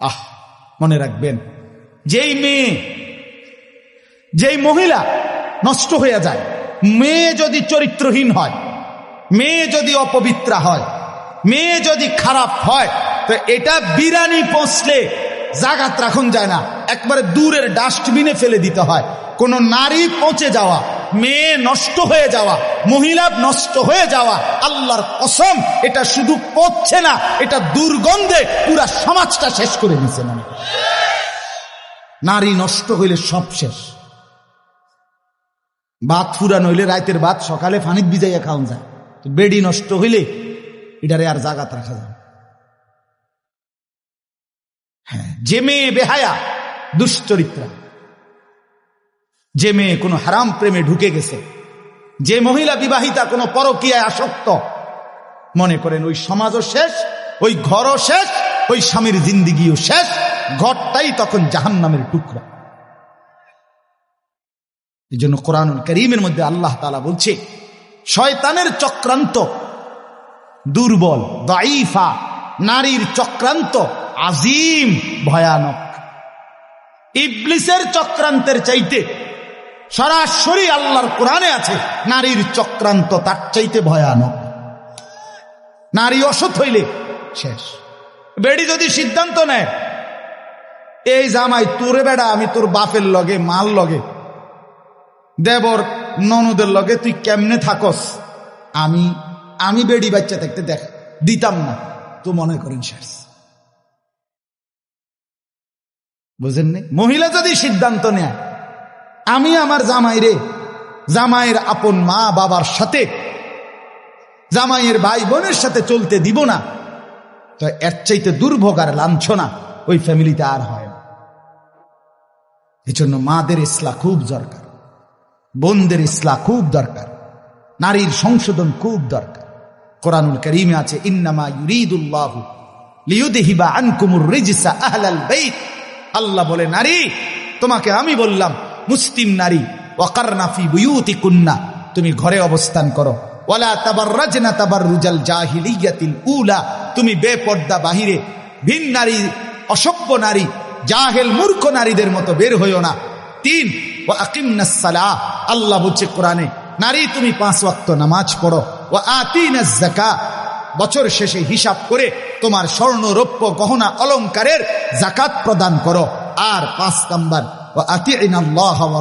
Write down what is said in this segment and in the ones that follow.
আহ, মনে রাখবেন, যেই মেয়ে, যেই মহিলা নষ্ট হয়ে যায়, মেয়ে যদি চরিত্রহীন হয়, মেয়ে যদি অপবিত্রা হয়, মেয়ে যদি খারাপ হয়, তো এটা বিরানি পৌঁছলে জাগাত রাখুন যায় না। একবারে দূরের ডাস্টবিনে ফেলে দিতে হয়। কোন নারী পচে যাওয়া মেয়ে নষ্ট হয়ে যাওয়া, মহিলা নষ্ট হয়ে যাওয়া, আল্লাহর কসম, এটা শুধু পচছে না, এটা দুর্গন্ধে পুরা সমাজটা শেষ করে দিছে মনে। নারী নষ্ট হইলে সব শেষ। ভাত ফুরান হইলে রাতের ভাত সকালে ফানিত ভিজাইয়া খাওয়ান যায়। তো বেডি নষ্ট হইলে এটারে আর জাগাত রাখা যায় হ্যাঁ যে মেয়ে বেহায়া, দুশ্চরিত্রা। যে মেয়ে কোনো হারাম প্রেমে ঢুকে গেছে, যে মহিলা বিবাহিতা কোনো পরকীয়ায় আসক্ত, মনে করেন ওই সমাজও শেষ, ওই ঘরও শেষ, ওই স্বামীর জিন্দিগিও শেষ, ঘরটাই তখন জাহান নামের টুকরা। এই জন্য কোরআনুল করিমের মধ্যে আল্লাহ তালা বলছে, শয়তানের চক্রান্ত দুর্বল দাইফা নারীর চক্রান্ত আজিম, ভয়ানক। ইবলিসের চক্রান্তের চাইতে সরাসরি আল্লাহর কোরআনে আছে, নারীর চক্রান্ত তার চাইতে ভয়ানক। নারী অসৎ হইলে শেষ। বেড়ি যদি সিদ্ধান্ত নেয়, এই জামাই তোরে বেড়া, আমি তোর বাপের লগে মাল লগে, দেবর ননদের লগে তুই কেমনে থাকস? আমি আমি বেড়ি বাচ্চা থাকতে দেখ, দিতাম না, তো মনে করেন শেষ। বুঝেননি? মহিলা যদি সিদ্ধান্ত নেয় আমি আমার জামাইরে, জামাইয়ের আপন মা বাবার সাথে, জামাইয়ের ভাই বোনের সাথে চলতে দিব না। তো এর চাইতে দুর্ভোগ আর লাঞ্ছনা ওই ফ্যামিলিতে আর হয় না। এই জন্য মাদের ইসলা খুব দরকার, বোনদের ইসলা খুব দরকার, নারীর সংশোধন খুব দরকার। কোরআনুল করিমে আছে, ইন্নামা ইউরিদুল্লাহু লিয়ুদহিবা আনকুমুর রিজসা আহলাল বাইত। আল্লাহ বলে, নারী, তোমাকে আমি বললাম মুসলিম নারী ওয়াকারনাফি বুয়ুতি কুন্না তুমি ঘরে অবস্থান করো। ওয়ালা তাবাররাজনা তাবাররুজাল জাহিলিয়াতিল উলা, তুমি বেপর্দা বাহিরে, ভিন নারী, অসভ্য নারী, জাহেল মূর্খ নারীদের মতো বের হইও না। তিন ও আকিমনাস সালাহ, আল্লাহ বলছে কোরআনে, নারী তুমি পাঁচ ওয়াক্ত নামাজ পড়ো। ও আতিনাজ যাকাত বছর শেষে হিসাব করে তোমার স্বর্ণ রৌপ্য গহনা অলংকারের জাকাত প্রদান করো। আর পাঁচ নাম্বার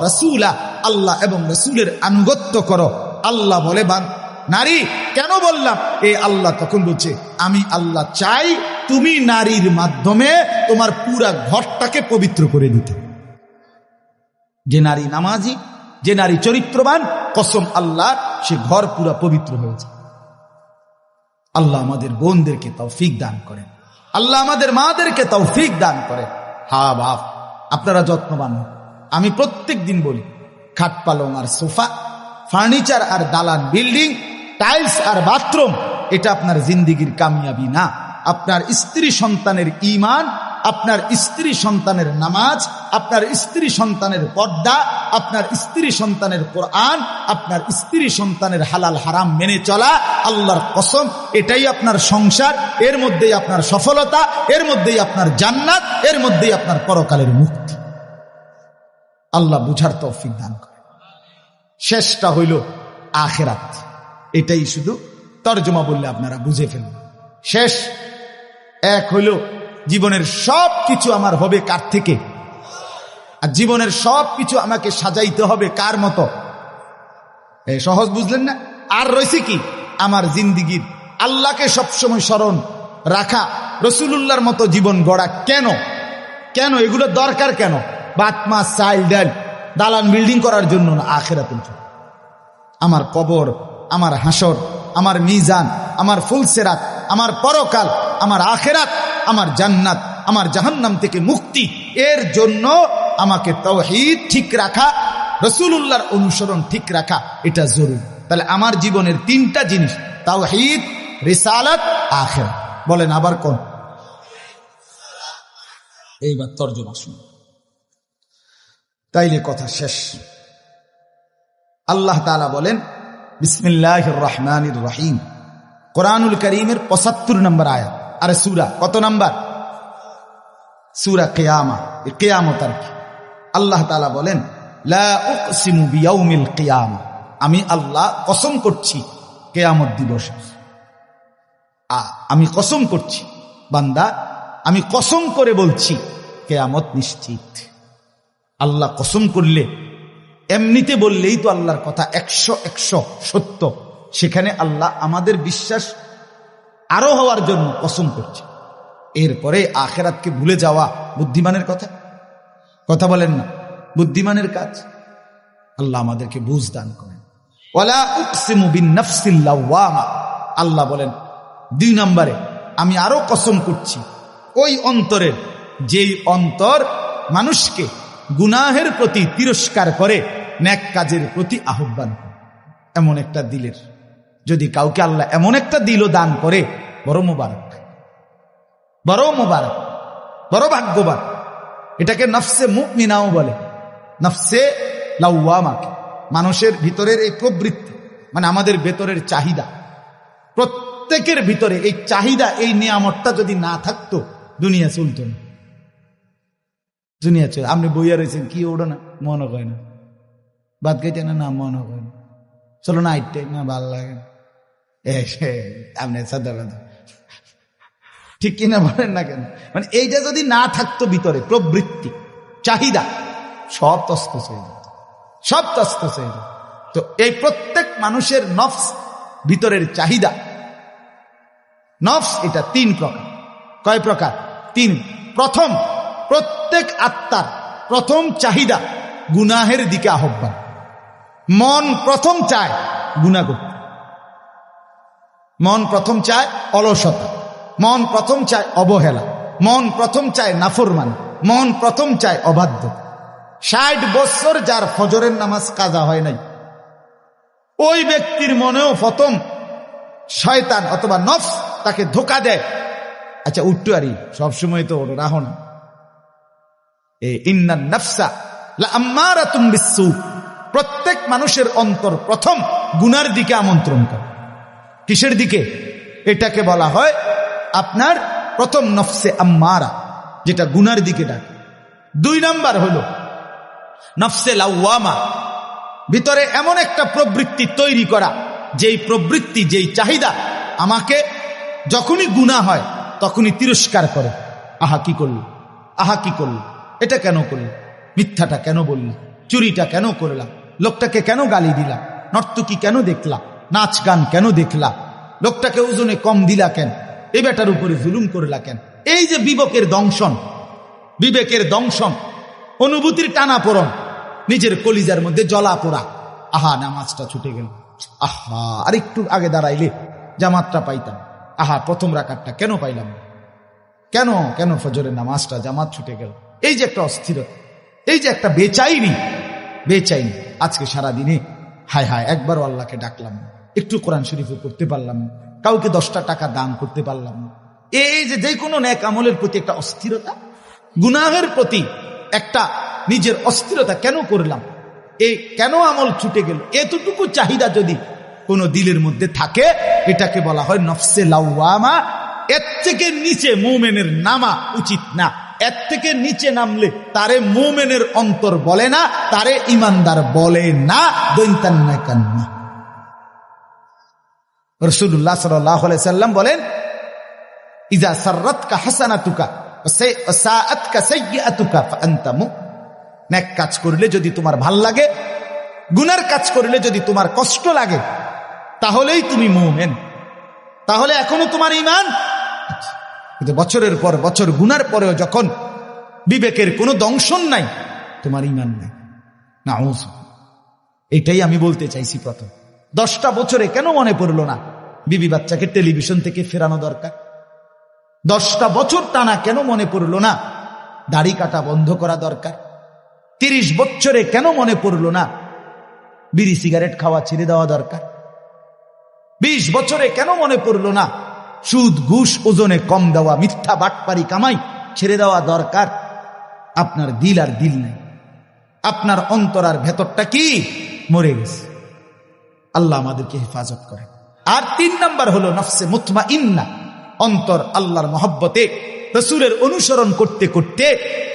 রসুলা। আল্লাহ এবং রসুলের আনুগত্য করো। আল্লাহ বলে বান নারী, কেন বললাম? এ আল্লাহ তখন বলছে, আমি আল্লাহ চাই তুমি নারীর মাধ্যমে তোমার পুরা ঘরটাকে পবিত্র করে দিতে। যে নারী নামাজি, যে নারী চরিত্রবান, কসম আল্লাহ, সে ঘর পুরা পবিত্র হয়েছে। আল্লাহ আমাদের বোনদেরকে তৌফিক দান করেন। আল্লাহ আমাদের মাদেরকে তৌফিক দান করেন। হা বাপ। আপনারা যত্নবান। আমি প্রত্যেক দিন বলি, খাট পালং আর সোফা, ফার্নিচার আর দালান বিল্ডিং, টাইলস আর বাথরুম, এটা আপনার জিন্দিগির কামিয়াবি না। আপনার স্ত্রী সন্তানের ইমান আপনার স্ত্রী সন্তানের নামাজ, আপনার স্ত্রী সন্তানের পর্দা, আপনার স্ত্রী সন্তানের কোরআন, আপনার স্ত্রী সন্তানের হালাল হারাম মেনে চলা আল্লাহর কসম, এটাই আপনার সংসার, এর মধ্যেই আপনার সফলতা, এর মধ্যেই আপনার জান্নাত, এর মধ্যেই আপনার পরকালের মুক্তি। আল্লাহ বুঝার তৌফিক দান করে। শেষটা হইল আখেরাত। এটাই শুধু তর্জমা বললে আপনারা বুঝে ফেলবেন। শেষ এক হইল জীবনের সব কিছু আমার হবে কার থেকে? আর জীবনের সব কিছু আমাকে সাজাইতে হবে কার মতো? সহজ বুঝলেন না? আর রয়েছে কি? আমার জিন্দিগির আল্লাহকে সবসময় স্মরণ রাখা রসুল্লাহর মতো জীবন গড়া কেন? কেন? এগুলো দরকার কেন? বাত মাছ চাইল ডাল, দালান বিল্ডিং করার জন্য না আখেরা জন্য? আমার কবর, আমার হাসর, আমার মিজান, আমার ফুলসেরাত, আমার পরকাল আমার আখেরাত, আমার জান্নাত, আমার জাহান্নাম থেকে মুক্তি। এর জন্য আমাকে তৌহিদ ঠিক রাখা রসুল্লাহর অনুসরণ ঠিক রাখা, এটা জরুরি। তাহলে আমার জীবনের তিনটা জিনিস তাওহিদ রিসালাত, আখেরাত। বলেন আবার কোন? এইবার তর্জমা শুনুন। তাইলে কথা শেষ। আল্লাহ তালা বলেন বিসমিল্লাহ রহমান রহিম। কোরআনুল করিমের পঁচাত্তর নম্বর আয়াত। আরে সুরা, কত নাম্বার? সুরা কেয়ামা কেয়ামত আর কি। আল্লাহ তালা বলেন কিয়ামা। আমি আল্লাহ কসম করছি কেয়ামত দিবস। আমি কসম করছি, বান্দা, আমি কসম করে বলছি, কেয়ামত নিশ্চিত। আল্লাহ কসম করলে, এমনিতে বললেই তো আল্লাহর কথা একশো একশো সত্য। সেখানে আল্লাহ আমাদের বিশ্বাস আরও হওয়ার জন্য কসম করছে। এরপরে আখেরাতকে ভুলে যাওয়া বুদ্ধিমানের কথা। কথা বলেন না, বুদ্ধিমানের কাজ। আল্লাহ আমাদেরকে বুঝ দান করেন। আল্লাহ বলেন, দুই নম্বরে, আমি আরও কসম করছি, ওই অন্তরের যেই অন্তর মানুষকে গুনাহের প্রতি তিরস্কার করে, ন্যাক কাজের প্রতি আহ্বান করে। এমন একটা দিলের। যদি কাউকে আল্লাহ এমন একটা দিলও দান করে বড় মোবারক। বড় মোবারক। বড় ভাগ্যবান। এটাকে নফসে মুকমিনাও বলে। নফসে লাউয়ামাকে মানুষের ভিতরের এই প্রবৃত্তি মানে আমাদের ভেতরের চাহিদা। প্রত্যেকের ভিতরে এই চাহিদা, এই নিয়ামতটা যদি না থাকতো, দুনিয়া চলত না। দুনিয়া চল আপনি বইয়া রয়েছেন কি ওড়ো না, মনে হয় না। বাদ খাইতে না না, মনে হয় না। চলো না আইটে না, ভালো লাগে আপনি সাদা ঠিক কিনা বলেন না কেন? মানে এইটা যদি না থাকতো ভিতরে, প্রবৃত্তি, চাহিদা, সব তস্ত হয়ে সব তস্ত হয়ে তো এই প্রত্যেক মানুষের নফস ভিতরের চাহিদা। নফস এটা তিন প্রকার। কয় প্রকার? তিন। প্রথম, প্রত্যেক আত্মার প্রথম চাহিদা গুনাহের দিকে আহ্বান। মন প্রথম চায় গুণা করতে। মন প্রথম চায় অলসতা। মন প্রথম চায় অবহেলা, মন প্রথম চায় নাফরমান, মন প্রথম চায় অবাধ্য। ষাট বছর যার ফজরের নামাজ কাজা হয় নাই, ওই ব্যক্তির মনেও প্রথম শয়তান অথবা নফস তাকে ধোকা দেয়। আচ্ছা উঠটু আরি সবসময় তো রাহ না। প্রত্যেক মানুষের অন্তর প্রথম গুনার দিকে আমন্ত্রণ করে। কিসের দিকে? এটাকে বলা হয় আপনার প্রথম নফসে আম্মারা, যেটা গুনার দিকে ডাকে। দুই নাম্বার হলো, নফসে লাউয়ামা, ভিতরে এমন একটা প্রবৃত্তি তৈরি করা, যেই প্রবৃত্তি, যেই চাহিদা আমাকে যখনই গুণা হয়, তখনই তিরস্কার করে। আহা, কি করল? আহা, কি করল? এটা কেন করল? মিথ্যাটা কেন বলল? চুরিটা কেন করলাম লোকটাকে কেন গালি দিলাম নর্তকি কেন দেখলা? নাচ গান কেন দেখলা? লোকটাকে ওজনে কম দিলা কেন? এ বেটার উপরে জুলুম করলা কেন? এই যে বিবেকের দংশন বিবেকের দংশন, অনুভূতির টানা পড়ন নিজের কলিজার মধ্যে জলা পোড়া। আহা, নামাজটা ছুটে গেল। আহা, আর একটু আগে দাঁড়াইলে জামাতটা পাইতাম। আহা, প্রথম রাকাতটা কেন পাইলাম? কেন কেন ফজরের নামাজটা জামাত ছুটে গেল? এই যে একটা অস্থিরতা, এই যে একটা বেচাইনি বেচাইনি। আজকে সারা দিনে হায় হায় একবারও আল্লাহকে ডাকলাম একটু কোরআন শরীফে করতে পারলাম না। কাউকে দশটা টাকা দান করতে পারলাম না। এই যে যে কোনো ন্যাক আমলের প্রতি একটা অস্থিরতা, গুনাহের প্রতি একটা নিজের অস্থিরতা কেন করলাম? এই কেন আমল ছুটে গেল? এতটুকু চাহিদা যদি কোনো দিলের মধ্যে থাকে, এটাকে বলা হয় নফসে লাউমা এর থেকে নিচে মোমেনের নামা উচিত না। এর থেকে নিচে নামলে তারে মোমেনের অন্তর বলে না, তারে ইমানদার বলে না। দৈন্তান্না কান্না রসুল্লাহ সাল্লাম বলেন ইজা সার্রাত কা হাসানা তুকা কাজ করলে যদি তোমার ভালো লাগে, গুনার কাজ করলে যদি তোমার কষ্ট লাগে, তাহলেই তুমি মৌমেন। তাহলে এখনও তোমার ইমান কিন্তু বছরের পর বছর, গুনার পরেও যখন বিবেকের কোনো দংশন নাই, তোমার ইমান নাই। না এটাই আমি বলতে চাইছি প্রথম। দশটা বছরে কেন মনে পড়ল না? বিবি বাচ্চাকে টেলিভিশন থেকে ফেরানো দরকার। দশটা বছর টানা কেন মনে পড়ল না? দাড়ি কাটা বন্ধ করা দরকার। তিরিশ বছরে কেন মনে পড়ল না? বিড়ি সিগারেট খাওয়া ছেড়ে দেওয়া দরকার। বিশ বছরে কেন মনে পড়ল না? সুদ, ঘুষ, ওজনে কম দেওয়া, মিথ্যা বাটপারি কামাই ছেড়ে দেওয়া দরকার। আপনার দিল আর দিল নেই। আপনার অন্তরার ভেতরটা কি? মরে গেছে। আল্লাহ আমাদেরকে হেফাজত করে আর তিন নাম্বার হলো নফসে মুথমা ইন্না অন্তর আল্লাহর মহব্বতে। রসুলের অনুসরণ করতে করতে,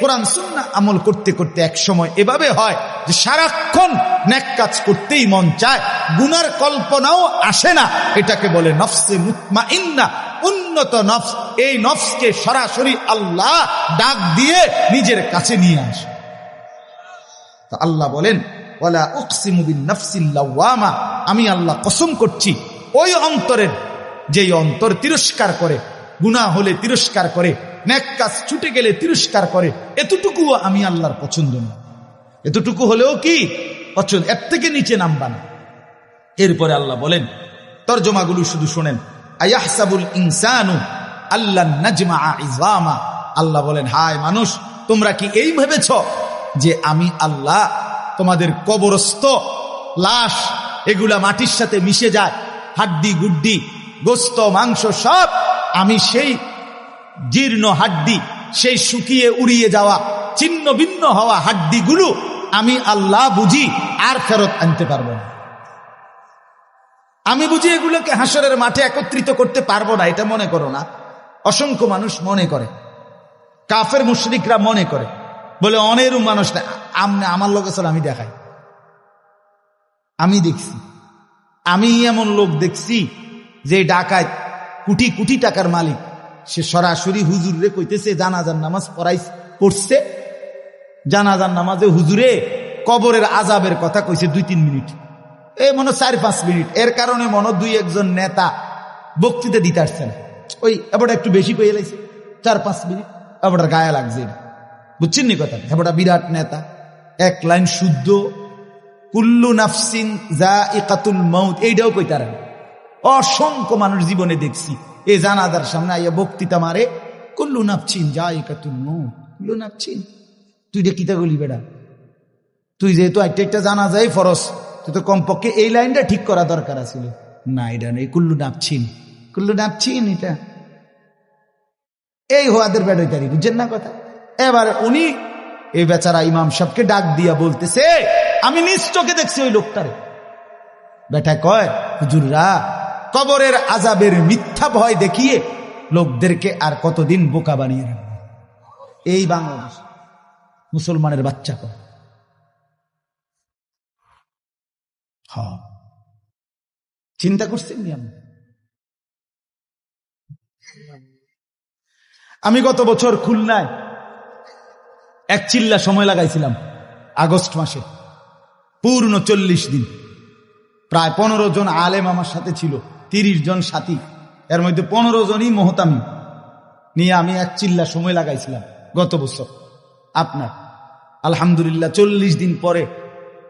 কোরআন সুন্না আমল করতে করতে এক সময় এভাবে হয় যে সারাক্ষণ ন্যাক কাজ করতেই মন চায়, গুনার কল্পনাও আসে না। এটাকে বলে নফসে মুতমা ইন্না উন্নত নফস। এই নফসকে সরাসরি আল্লাহ ডাক দিয়ে নিজের কাছে নিয়ে আসে। আল্লাহ বলেন আমি আল্লাহ কসম করছি ওই অন্তরের যেই অন্তর তিরস্কার করে, গুনাহ হলে তিরস্কার করে, ন্যাক কাজ ছুটে গেলে তিরস্কার করে, এতটুকুও আমি আল্লাহর পছন্দ না এতটুকু হলেও কি? পছন্দ এর থেকে নিচে নামবা না। এরপরে আল্লাহ বলেন, তর্জমাগুলো শুধু শোনেন, আয়াহসাবুল ইনসানু আল্লাহ নাজমা ইজামা। আল্লাহ বলেন, হায় মানুষ, তোমরা কি এই ভেবেছ যে আমি আল্লাহ, তোমাদের কবরস্থ, লাশ, এগুলা মাটির সাথে মিশে যায়? হাড্ডি গুড্ডি, গোস্ত, মাংস সব আমি সেই জীর্ণ হাড্ডি, সেই শুকিয়ে উড়িয়ে যাওয়া, ছিন্ন ভিন্ন হওয়া হাড্ডিগুলো আমি আল্লাহ বুঝি, আর ফেরত আনতে পারব না। আমি বুঝি এগুলোকে হাসরের মাঠে একত্রিত করতে পারব না, এটা মনে করো না। অসংখ্য মানুষ মনে করে। কাফের মুশরিকরা মনে করে। বলে অনেরও মানুষ না আমার লোক আসলে আমি দেখাই। আমি দেখছি। আমি এমন লোক দেখছি যে ডাকায় কোটি কোটি টাকার মালিক। সে সরাসরি হুজুর কইতেছে, জানাজার নামাজ পড়াই পড়ছে। জানাজার নামাজে হুজুরে কবরের আজাবের কথা কইছে দুই তিন মিনিট। এই মনে চার পাঁচ মিনিট। এর কারণে মনে দুই একজন নেতা বক্তৃতা দিতে আসছে না। ওই এবার একটু বেশি পেয়ে লাইছে। চার পাঁচ মিনিট এবার গায়ে লাগছে। বুঝছেন নি কথা এবার বিরাট নেতা। এক লাইন শুদ্ধ কুল্লু নাফসিন যা ইকাতুল মৌত এইটাও অসংখ্য মানুষ জীবনে দেখছি, এ জানাদার সামনে আইয়া বক্তৃতা মারে, কুল্লু নাফছিন যা ইকাতুল মৌত কুল্লু নাফছিন তুই এটা কিতা গলি বেড়া? তুই যেহেতু একটা একটা জানা যায় ফরস তুই তো কমপক্ষে এই লাইনটা ঠিক করা দরকার আছিল। না, এটা নেই কুল্লু নাপছিন কুল্লু নাপছিন এটা। এই হোয়াদের বেড়াইতারি, বুঝছেন না কথা? এবার উনি, এই বেচারা ইমাম সাহেবকে ডাক দিয়া বলতেছে আমি নিজ চোখে দেখছি ওই লোকটারে। বেটা কয়, হুজুররা, কবরের আজাবের মিথ্যা ভয় দেখিয়ে লোকদেরকে আর কতদিন বোকা বানিয়ে রাখবে? এই বাংলাদেশ, মুসলমানের বাচ্চা কয়। চিন্তা করছেন নি আমি আমি গত বছর খুলনায় এক চিল্লা সময় লাগাইছিলাম, আগস্ট মাসে। পূর্ণ চল্লিশ দিন। প্রায় পনেরো জন আলেম আমার সাথে ছিল, তিরিশ জন সাথী। এর মধ্যে পনেরো জনই মহতামি। নিয়ে আমি এক চিল্লা সময় লাগাইছিলাম গত বছর। আপনার, আলহামদুলিল্লাহ চল্লিশ দিন পরে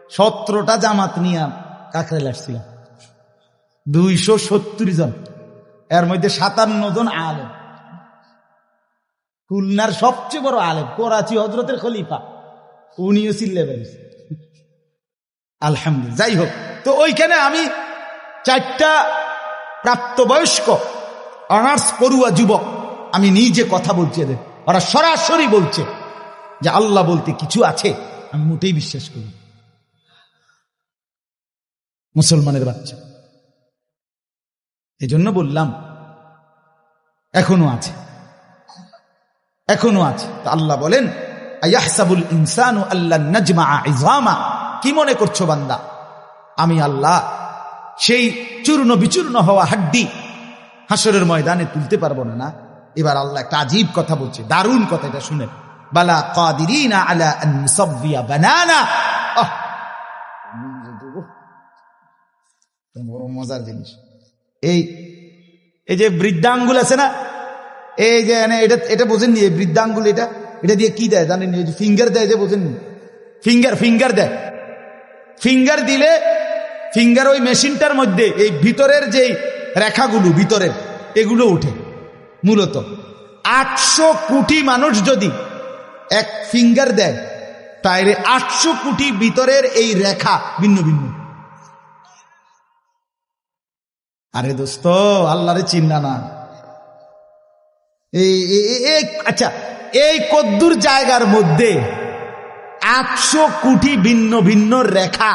সতেরোটা জামাত নিয়ে কাকরাইল আসছিলাম। দুইশো সত্তর জন, এর মধ্যে সাতান্ন জন আলেম। খুলনার সবচেয়ে বড় আলেম, করাচি হজরতের খলিফা। উনিও চিল্লে বেরিয়েছে আলহামদুলিল্লাহ। যাই হোক তো ওইখানে আমি চারটা প্রাপ্তবয়স্ক অনার্স পড়ুয়া যুবক আমি নিজে কথা বলছি এদের। ওরা সরাসরি বলছে যে আল্লাহ বলতে কিছু আছে, আমি মোটেই বিশ্বাস করি মুসলমানের বাচ্চা। এই জন্য বললাম, এখনও আছে। এখনও আছে। তা আল্লাহ বলেন, আয়াহসাবুল ইনসানু আল্লাহ নাজমা ইজামা। কি মনে করছ বান্দা? আমি আল্লাহ, সেই চূর্ণ বিচূর্ণ হওয়া হাড্ডি হাসরের ময়দানে তুলতে পারব না না। এবার আল্লাহ একটা আজীব কথা বলছে, দারুণ কথা এটা শুনে। বালা কাদিরিনা আলা আন বানানা। বড় মজার জিনিস। এই এই যে বৃদ্ধাঙ্গুল আছে না, এই যে এটা এটা বোঝেননি, এই বৃদ্ধাঙ্গুল এটা এটা দিয়ে কি দেয় জানেন ফিঙ্গার দেয় যে বোঝেননি? ফিঙ্গার ফিঙ্গার দেয়। ফিঙ্গার দিলে ফিঙ্গার ওই মেশিনটার মধ্যে, এই ভিতরের যে রেখাগুলো, ভিতরের, এগুলো উঠে, মূলত। আটশো কোটি মানুষ যদি এক ফিঙ্গার দেয়, তাইলে আটশো কোটি ভিতরের এই রেখা ভিন্ন ভিন্ন। আরে দোস্ত, আল্লাহরে চিন্না না। এই আচ্ছা এই কদ্দুর জায়গার মধ্যে আটশো কোটি ভিন্ন ভিন্ন রেখা।